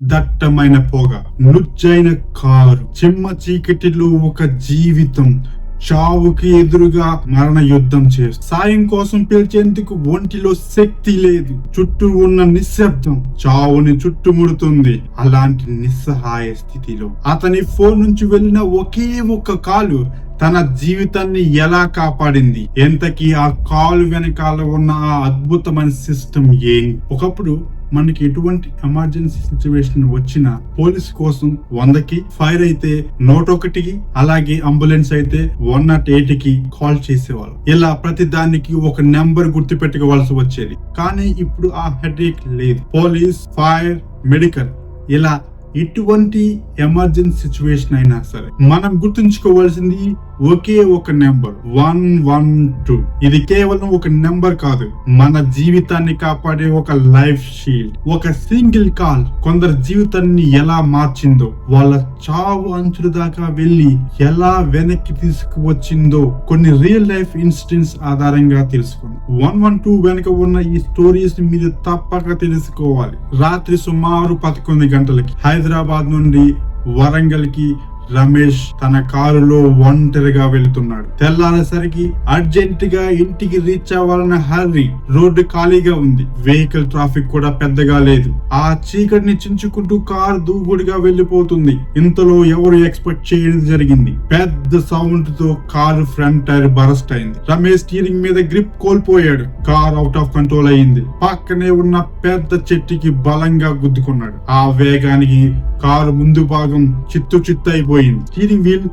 దట్టమైన పొగ నుజ్జైన కారు చిమ్మ చీకటిలో ఒక జీవితం చావుకి ఎదురుగా మరణ యుద్ధం చేస్తూ సాయం కోసం పిలిచేందుకు ఒంటిలో శక్తి లేదు చుట్టూ ఉన్న నిశ్శబ్దం చావుని చుట్టుముడుతుంది. అలాంటి నిస్సహాయ స్థితిలో అతని ఫోన్ నుంచి వెళ్ళిన ఒకే ఒక్క కాలు తన జీవితాన్ని ఎలా కాపాడింది? ఎంతకీ ఆ కాలు వెనకాల ఉన్న ఆ అద్భుతమైన సిస్టమ్ ఏంటి ఒకప్పుడు మనకి ఎటువంటి ఎమర్జెన్సీ సిచ్యువేషన్ వచ్చినా పోలీస్ కోసం వందకి ఫైర్ అయితే నూట ఒకటికి అలాగే అంబులెన్స్ అయితే వన్ నాట్ ఎయిట్కి కాల్ చేసేవాళ్ళు. ఇలా ప్రతి దానికి ఒక నెంబర్ గుర్తు పెట్టుకోవాల్సి వచ్చేది. కానీ ఇప్పుడు ఆ హెడేక్ లేదు. పోలీస్ ఫైర్ మెడికల్ ఇలా ఎటువంటి ఎమర్జెన్సీ సిచ్యువేషన్ అయినా సరే మనం గుర్తుంచుకోవాల్సింది ఒకే ఒక నెంబర్ వన్ వన్ టూ. ఇది కేవలం ఒక నెంబర్ కాదు. మన జీవితాన్ని కాపాడే ఒక లైఫ్ షీల్డ్ ఒక సింగిల్ కాల్. కొందరు జీవితాన్ని ఎలా మార్చిందో వాళ్ళ చావు అంచుల దాకా వెళ్ళి ఎలా వెనక్కి తీసుకువచ్చిందో కొన్ని రియల్ లైఫ్ ఇన్సిడెంట్స్ ఆధారంగా తెలుసుకుంది. వన్ వన్ టూ వెనక ఉన్న ఈ స్టోరీస్ మీరు తప్పక తెలుసుకోవాలి. రాత్రి సుమారు పదకొండు గంటలకి హైదరాబాద్ నుండి వరంగల్కి రమేష్ తన కారులో ఒంటరిగా వెళ్తున్నాడు. తెల్లారేసరికి అర్జెంట్గా ఇంటికి రీచ్ అవ్వాలన్న హర్రీ రోడ్డు ఖాళీగా ఉంది. వెహికల్ ట్రాఫిక్ కూడా పెద్దగా లేదు. ఆ చీకటిని చించుకుంటూ కారు దూకుడుగా వెళ్ళిపోతుంది ఇంతలో ఎవరు ఎక్స్పెక్ట్ చేయడం జరిగింది. పెద్ద సౌండ్తో కారు ఫ్రంట్ టైర్ బరస్ట్ అయింది. రమేష్ స్టీరింగ్ మీద గ్రిప్ కోల్పోయాడు. కార్ అవుట్ ఆఫ్ కంట్రోల్ అయింది. పక్కనే ఉన్న పెద్ద చెట్టుకి బలంగా గుద్దుకున్నాడు. ఆ వేగానికి కారు ముందు భాగం చిత్తు చిత్తు అయిపోయింది. స్టీరింగ్ వీల్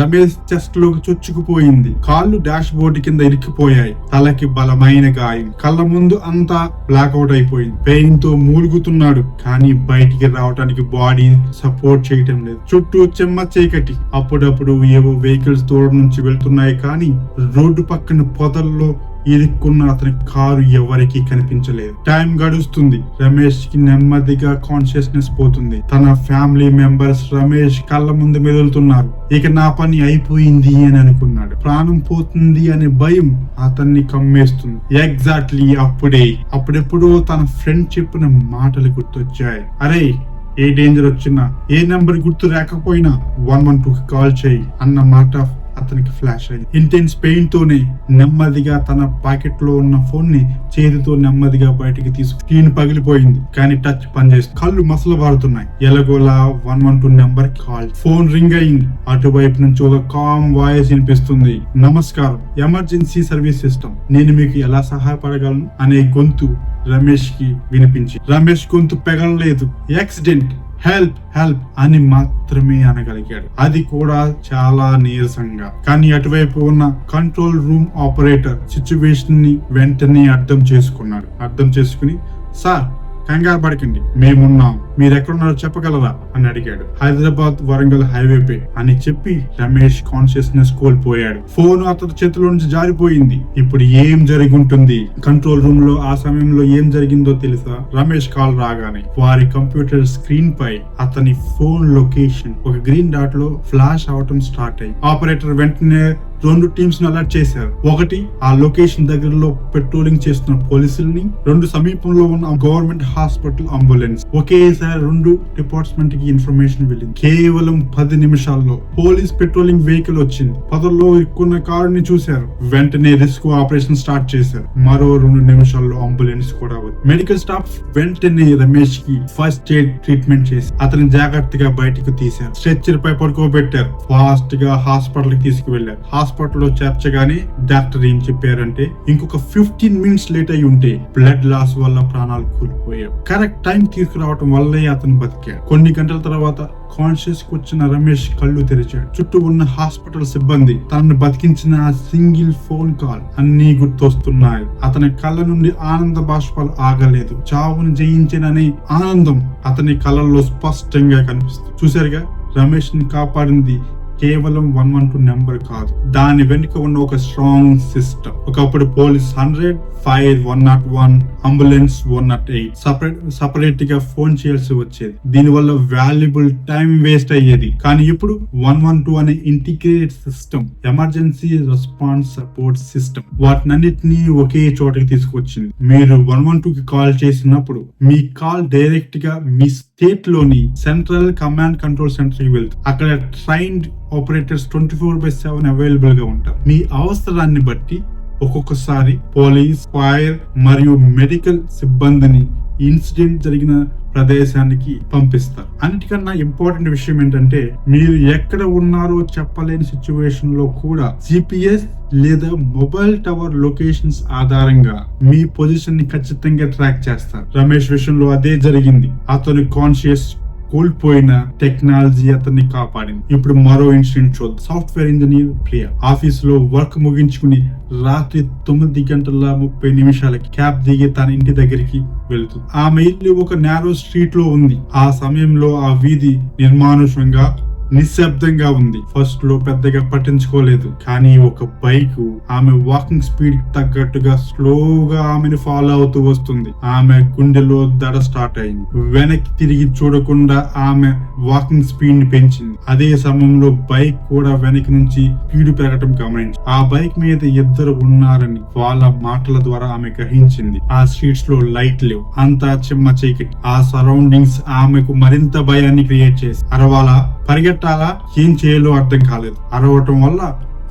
రమేష్ చెస్ట్లోకి చొచ్చుకుపోయింది. కాళ్ళు డాష్ బోర్డు కింద ఇరికిపోయాయి. తలకి బలమైన గాయం. కళ్ళ ముందు అంతా బ్లాక్అవుట్ అయిపోయింది. పెయిన్తో మూలుగుతున్నాడు. కానీ బయటికి రావడానికి బాడీ సపోర్ట్ చేయటం లేదు. చుట్టూ చెమ్మ చీకటి. అప్పుడప్పుడు ఏవో వెహికల్స్ దూరం నుంచి వెళ్తున్నాయి కానీ రోడ్డు పక్కన పొదల్లో ఇరుక్కున్న అతని కారు ఎవరికి కనిపించలేదు. టైం గడుస్తుంది. రమేష్కి నెమ్మదిగా కాన్షియస్నెస్ పోతుంది. తన ఫ్యామిలీ మెంబర్స్ రమేష్ కళ్ళ ముందు మెదులుతున్నారు. ఇక నా పని అయిపోయింది అని అనుకున్నాడు. ప్రాణం పోతుంది అనే భయం అతన్ని కమ్మేస్తుంది. ఎగ్జాక్ట్లీ అప్పుడే అప్పుడెప్పుడో తన ఫ్రెండ్ చెప్పిన మాటలు గుర్తొచ్చాయి. అరే ఏ డేంజర్ వచ్చినా ఏ నెంబర్ గుర్తు రాకపోయినా వన్ వన్ టూ కాల్ చేయి అన్న మాట అతనికి ఫ్లాష్ అయింది. ఇంటెన్స్ పెయిన్ తోనే నెమ్మదిగా తన పాకెట్లో ఉన్న ఫోన్ని చేతితో నెమ్మదిగా బయటికి తీసుకు స్క్రీన్ పగిలిపోయింది. కానీ టచ్ పనిచేస్తుంది కళ్ళు మసలు పారుతున్నాయి ఎలగోలా one one two number call phone ring అయింది. అటువైపు నుంచి ఒక కామ్ వాయిస్ వినిపిస్తుంది. నమస్కారం. ఎమర్జెన్సీ సర్వీస్ సిస్టమ్ నేను మీకు ఎలా సహాయపడగలను? అనే గొంతు రమేష్కి వినిపించి రమేష్ గొంతు పెగలలేదు. యాక్సిడెంట్ హెల్ప్ హెల్ప్ అని మాత్రమే అనగలిగాడు. అది కూడా చాలా నీరసంగా. కానీ అటువైపు ఉన్న కంట్రోల్ రూమ్ ఆపరేటర్ సిచ్యువేషన్ని వెంటనే అర్థం చేసుకున్నాడు. అర్థం చేసుకుని సార్ కంగారు పడకండి. మేమున్నాం. మీరు ఎక్కడున్నారో చెప్పగలరా? అని అడిగాడు. హైదరాబాద్ వరంగల్ హైవేపై అని చెప్పి రమేష్ కాన్షియస్నెస్ కోల్పోయాడు. ఫోన్ అతని చేతిలో నుంచి జారిపోయింది. ఇప్పుడు ఏం జరిగి ఉంటుంది కంట్రోల్ రూమ్లో ఆ సమయంలో ఏం జరిగిందో తెలుసా? రమేష్ కాల్ రాగానే వారి కంప్యూటర్ స్క్రీన్ పై అతని ఫోన్ లొకేషన్ ఒక గ్రీన్ డాట్లో ఫ్లాష్ అవటం స్టార్ట్ అయ్యి ఆపరేటర్ వెంటనే రెండు టీమ్స్ను అలర్ట్ చేశారు. ఒకటి ఆ లొకేషన్ దగ్గరలో పెట్రోలింగ్ చేస్తున్న పోలీసుల్ని రెండు సమీపంలో ఉన్న గవర్నమెంట్ హాస్పిటల్ అంబులెన్స్ ఒకేసారి రెండు డిపార్ట్మెంట్కి ఇన్ఫర్మేషన్ వెళ్ళింది. కేవలం పది నిమిషాల్లో పోలీస్ పెట్రోలింగ్ వెహికల్ వచ్చింది. పదల్లో ఎక్కున్న కారుని చూశారు. వెంటనే రిస్క్ ఆపరేషన్ స్టార్ట్ చేశారు. మరో రెండు నిమిషాల్లో అంబులెన్స్ కూడా వచ్చింది. మెడికల్ స్టాఫ్ వెంటనే రమేష్కి ఫస్ట్ ఎయిడ్ ట్రీట్మెంట్ చేసి అతని జాగ్రత్తగా బయటకు తీశారు. స్ట్రెచ్చర్ పై పడుకోబెట్టారు. ఫాస్ట్గా హాస్పిటల్కి తీసుకువెళ్ళారు హాస్పిటల్లో చేర్చగానే డాక్టర్ ఏం చెప్పారంటే ఇంకొక ఫిఫ్టీన్ మినిట్స్ లేట్ అయి ఉంటే బ్లడ్ లాస్ వల్ల ప్రాణాలు కోల్పోయారు కరెక్ట్ టైం తీసుకురావటం వల్ల అతను బతికాడు. కొన్ని గంటల తర్వాత కాన్షియస్కు వచ్చిన రమేష్ కళ్ళు తెరిచాడు. చుట్టూ ఉన్న హాస్పిటల్ సిబ్బంది తనను బతికించిన ఆ సింగిల్ ఫోన్ కాల్ అన్ని గుర్తొస్తున్నాయి. అతని కళ్ళ నుండి ఆనంద బాష్పాలు ఆగలేదు. చావును జయించినని ఆనందం అతని కళ్ళల్లో స్పష్టంగా కనిపిస్తుంది. చూశారుగా? రమేష్ని కాపాడింది కేవలం వన్ వన్ టూ నెంబర్ కాదు. దాని వెనుక ఉన్న ఒక స్ట్రాంగ్ సిస్టమ్ ఒకప్పుడు police hundred fire one nought one ambulance one nought eight separate సపరేట్గా ఫోన్ చేయాల్సి వచ్చేది. దీని వల్ల వాల్యుబుల్ టైం వేస్ట్ అయ్యేది. కానీ ఇప్పుడు వన్ వన్ టూ అనే integrated system emergency response support system వాటినన్నిటినీ ఒకే చోటకి తీసుకొచ్చింది. మీరు వన్ వన్ టూ కి కాల్ చేసినప్పుడు మీ కాల్ డైరెక్ట్గా మీ స్టేట్లోని సెంట్రల్ కమాండ్ కంట్రోల్ సెంటర్కి వెళ్తారు అక్కడ trained operators twenty four by seven అవైలబుల్గా ఉంటారు. మీ అవసరాన్ని బట్టి ఒక్కొక్కసారి పోలీస్ ఫైర్ మరియు మెడికల్ సిబ్బందిని ఇన్సిడెంట్ జరిగిన ప్రదేశానికి పంపిస్తారు. అన్నిటికన్నా ఇంపార్టెంట్ విషయం ఏంటంటే మీరు ఎక్కడ ఉన్నారో చెప్పలేని సిచ్యువేషన్లో కూడా జిపిఎస్ లేదా మొబైల్ టవర్ లొకేషన్స్ ఆధారంగా మీ పొజిషన్ని ఖచ్చితంగా ట్రాక్ చేస్తారు. రమేష్ విషయంలో అదే జరిగింది. అతను కాన్షియస్ కోల్పోయిన టెక్నాలజీ అతన్ని కాపాడింది. ఇప్పుడు మరో ఇన్సిడెంట్ చూద్దాం. సాఫ్ట్వేర్ ఇంజనీర్ ప్రియ ఆఫీస్లో వర్క్ ముగించుకుని రాత్రి తొమ్మిది గంటల ముప్పై నిమిషాలకి క్యాబ్ దిగి తన ఇంటి దగ్గరికి వెళుతుంది. ఆమె ఇల్లు ఒక నేరో స్ట్రీట్లో ఉంది. ఆ సమయంలో ఆ వీధి నిర్మానుషంగా నిశ్శబ్దంగా ఉంది. ఫస్ట్లో పెద్దగా పట్టించుకోలేదు. కానీ ఒక బైక్ ఆమె వాకింగ్ స్పీడ్ తగ్గట్టుగా స్లోగా ఆమెను ఫాలో అవుతూ వస్తుంది. ఆమె గుండెలో దడ స్టార్ట్ అయింది. వెనక్కి తిరిగి చూడకుండా ఆమె వాకింగ్ స్పీడ్ని పెంచింది. అదే సమయంలో బైక్ కూడా వెనక్కి నుంచి స్పీడ్ పెరగటం గమనించి ఆ బైక్ మీద ఇద్దరు ఉన్నారని వాళ్ళ మాటల ద్వారా ఆమె గ్రహించింది. ఆ స్ట్రీట్స్లో లైట్ లేవు. అంతా చిమ్మ చీకటి. ఆ సరౌండింగ్స్ ఆమెకు మరింత భయాన్ని క్రియేట్ చేసి అరవాల పరిగెట్ పరిగెట్టాలా ఏం చేయాలో అర్థం కాలేదు. అరవటం వల్ల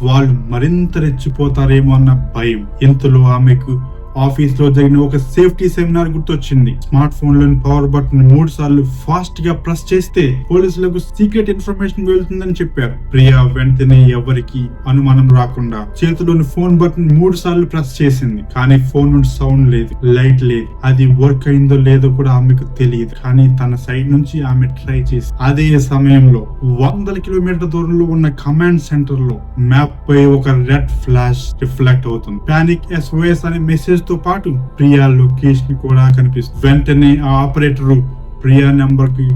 వాళ్ళు మరింత రెచ్చిపోతారేమో అన్న భయం. ఇంతలో ఆమెకు ఆఫీస్లో జరిగిన ఒక సేఫ్టీ సెమినార్ గుర్తొచ్చింది. స్మార్ట్ ఫోన్లోని పవర్ బటన్ మూడు సార్లు ఫాస్ట్గా ప్రెస్ చేస్తే పోలీసులకు సీక్రెట్ ఇన్ఫర్మేషన్ వెళ్తుందని చెప్పారు. ప్రియా వెంటనే ఎవరికి అనుమానం రాకుండా చేతిలోని ఫోన్ బటన్ మూడు సార్లు ప్రెస్ చేసింది. కానీ ఫోన్ నుండి సౌండ్ లేదు లైట్ లేదు. అది వర్క్ అయిందో లేదో కూడా ఆమెకు తెలియదు. కానీ తన సైడ్ నుంచి ఆమె ట్రై చేసి అదే సమయంలో వందల కిలోమీటర్ దూరంలో ఉన్న కమాండ్ సెంటర్లో మ్యాప్ పై ఒక రెడ్ ఫ్లాష్ రిఫ్లెక్ట్ అవుతుంది. పానిక్ ఎస్ఓఎస్ అనే మెసేజ్ తో పాటు ప్రియా లొకేషన్ కూడా కనిపిస్తుంది. వెంటనే ఆ ఆపరేటరు ప్రియా నెంబర్కి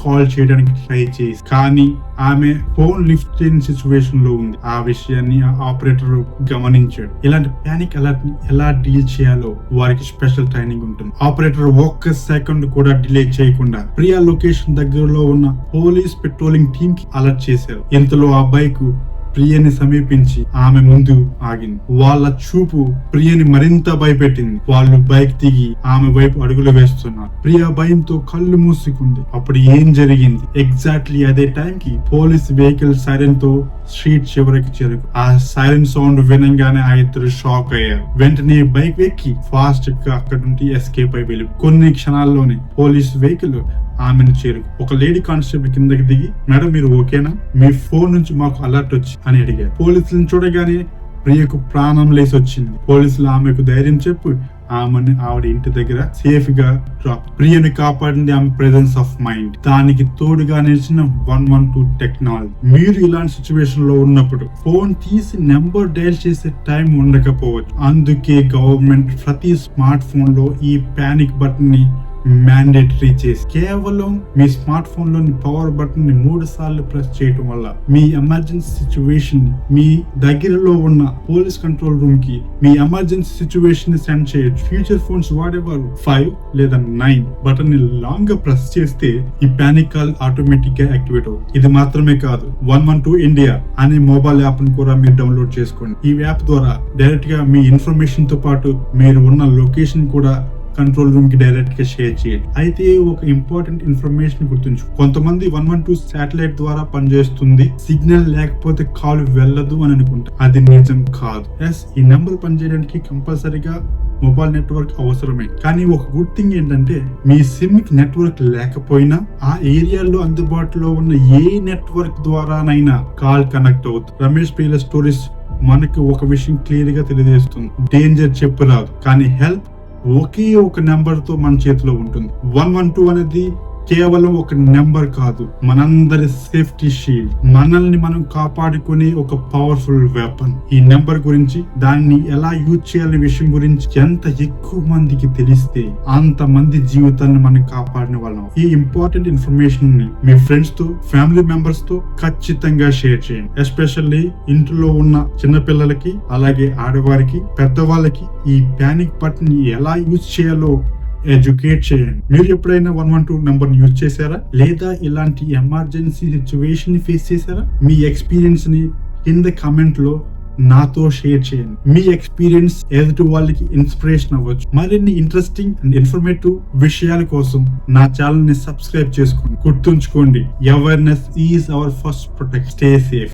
కాల్ చేయడానికి ట్రై చేసి కానీ ఆమె ఫోన్ లిఫ్ట్ చేయని సిచ్యువేషన్లో ఉంది. ఆ విషయాన్ని ఆ ఆపరేటర్ గమనించాడు. ఇలాంటి పానిక్ అలర్ట్ని ఎలా డీల్ చేయాలో వారికి స్పెషల్ ట్రైనింగ్ ఉంటుంది. ఆపరేటర్ ఒక్క సెకండ్ కూడా డిలే చేయకుండా ప్రియా లొకేషన్ దగ్గరలో ఉన్న పోలీస్ పెట్రోలింగ్ టీమ్కి అలర్ట్ చేశారు. ఇంతలో ఆ బైక్ ప్రియని సమీపించి ఆమె ముందు ఆగింది. వాళ్ళ చూపు ప్రియని మరింత భయపెట్టింది. వాళ్ళు బైక్ దిగి ఆమె వైపు అడుగులు వేస్తున్నారు. ప్రియ భయంతో కళ్ళు మూసుకుంది. అప్పుడు ఏం జరిగింది? ఎగ్జాక్ట్లీ అదే టైం కి పోలీస్ వెహికల్ సైరన్తో స్ట్రీట్ చివరికి చేరుకు. ఆ సైరన్ సౌండ్ వినంగానే ఆ ఇద్దరు షాక్ అయ్యారు. వెంటనే బైక్ ఎక్కి ఫాస్ట్గా అక్కడ నుండి ఎస్కేప్ అయి వెళ్ళి కొన్ని క్షణాల్లోనే పోలీస్ వెహికల్ ఆమెను చేరు. ఒక లేడీ కానిస్టేబుల్ కిందకి దిగి మేడం మీరు ఓకేనా? మీ ఫోన్ నుంచి మాకు అలర్ట్ వచ్చి అని అడిగారు. పోలీసులను చూడగానే ప్రియకు ప్రాణం లేసి వచ్చింది. పోలీసులు ఆమెకు ధైర్యం చెప్పి ఆమెను ఆవిడ ఇంటి దగ్గర సేఫ్గా డ్రాప్. ప్రియని కాపాడింది ఆమె ప్రెజెన్స్ ఆఫ్ మైండ్ దానికి తోడుగా నిలిచిన వన్ వన్ టూ టెక్నాలజీ. మీరు ఇలాంటి సిచ్యువేషన్లో ఉన్నప్పుడు ఫోన్ తీసి నెంబర్ డయల్ చేసే టైం ఉండకపోవచ్చు. అందుకే గవర్నమెంట్ ప్రతి స్మార్ట్ ఫోన్లో ఈ పానిక్ బటన్ని మ్యాండేటరీ చేసి కేవలం మీ స్మార్ట్ ఫోన్లోని పవర్ బటన్ని మూడు సార్లు ప్రెస్ చేయటం వల్ల మీ ఎమర్జెన్సీ సిచ్యువేషన్ మీ దగ్గరలో ఉన్న పోలీస్ కంట్రోల్ రూమ్కి మీ ఎమర్జెన్సీ సిచ్యువేషన్ని సెండ్ చేయొచ్చు. ఫ్యూచర్ ఫోన్స్ వాడేవారు ఫైవ్ లేదా నైన్ బటన్ని లాంగ్గా ప్రెస్ చేస్తే ఈ పానిక్ కాల్ ఆటోమేటిక్గా యాక్టివేట్ అవుతుంది. ఇది మాత్రమే కాదు వన్ వన్ టూ ఇండియా అనే మొబైల్ యాప్ను కూడా మీరు డౌన్లోడ్ చేసుకోండి. ఈ యాప్ ద్వారా డైరెక్ట్గా మీ ఇన్ఫర్మేషన్తో పాటు మీరు ఉన్న లొకేషన్ కూడా కంట్రోల్ రూమ్కి డైరెక్ట్గా షేర్ చేయండి. అయితే ఒక ఇంపార్టెంట్ ఇన్ఫర్మేషన్ గుర్తుంచు. కొంతమంది వన్ వన్ టూ శాటిలైట్ ద్వారా పనిచేస్తుంది. సిగ్నల్ లేకపోతే కాల్ వెళ్ళదు అని అనుకుంటారు అది నిజం కాదు. ఎస్ ఈ నెంబర్ పనిచేయడానికి కంపల్సరీగా మొబైల్ నెట్వర్క్ అవసరమే. కానీ ఒక గుడ్ థింగ్ ఏంటంటే మీ సిమ్కి నెట్వర్క్ లేకపోయినా ఆ ఏరియాలో అందుబాటులో ఉన్న ఏ నెట్వర్క్ ద్వారానైనా కాల్ కనెక్ట్ అవుతుంది. రమేష్ పీల స్టోరీస్ మనకి ఒక విషయం క్లియర్గా తెలియజేస్తుంది. డేంజర్ చెప్పరాదు. కానీ హెల్ప్ ఒకే ఒక నెంబర్తో మన చేతిలో ఉంటుంది. వన్ వన్ టూ అనేది కేవలం ఒక నెంబర్ కాదు మనందరి సేఫ్టీ షీల్డ్. మనల్ని మనం కాపాడుకునే ఒక పవర్ఫుల్ వెపన్. ఈ నెంబర్ గురించి దాన్ని ఎలా యూజ్ చేయాలనే విషయం గురించి ఎంత ఎక్కువ మందికి తెలిస్తే అంత మంది జీవితాన్ని మనం కాపాడిన వాళ్ళం. ఈ ఇంపార్టెంట్ ఇన్ఫర్మేషన్ని మీ ఫ్రెండ్స్తో ఫ్యామిలీ మెంబర్స్తో ఖచ్చితంగా షేర్ చేయండి. ఎస్పెషల్లీ ఇంట్లో ఉన్న చిన్నపిల్లలకి అలాగే ఆడవారికి పెద్దవాళ్ళకి ఈ ప్యానిక్ బటన్ ఎలా యూజ్ చేయాలో ఎడ్యుకేట్ చేయండి. మీరు ఎప్పుడైనా one one two number use చేశారా? లేదా ఇలాంటి ఎమర్జెన్సీ సిచ్యువేషన్ ఫేస్ చేశారా? మీ ఎక్స్పీరియన్స్ని కింద కమెంట్లో నాతో షేర్ చేయండి. మీ ఎక్స్పీరియన్స్ ఎదుటి వాళ్ళకి ఇన్స్పిరేషన్ అవ్వచ్చు. మరిన్ని ఇంట్రెస్టింగ్ అండ్ ఇన్ఫర్మేటివ్ విషయాల కోసం నా ఛానల్ని సబ్స్క్రైబ్ చేసుకోండి గుర్తుంచుకోండి. Awareness is our first protect stay safe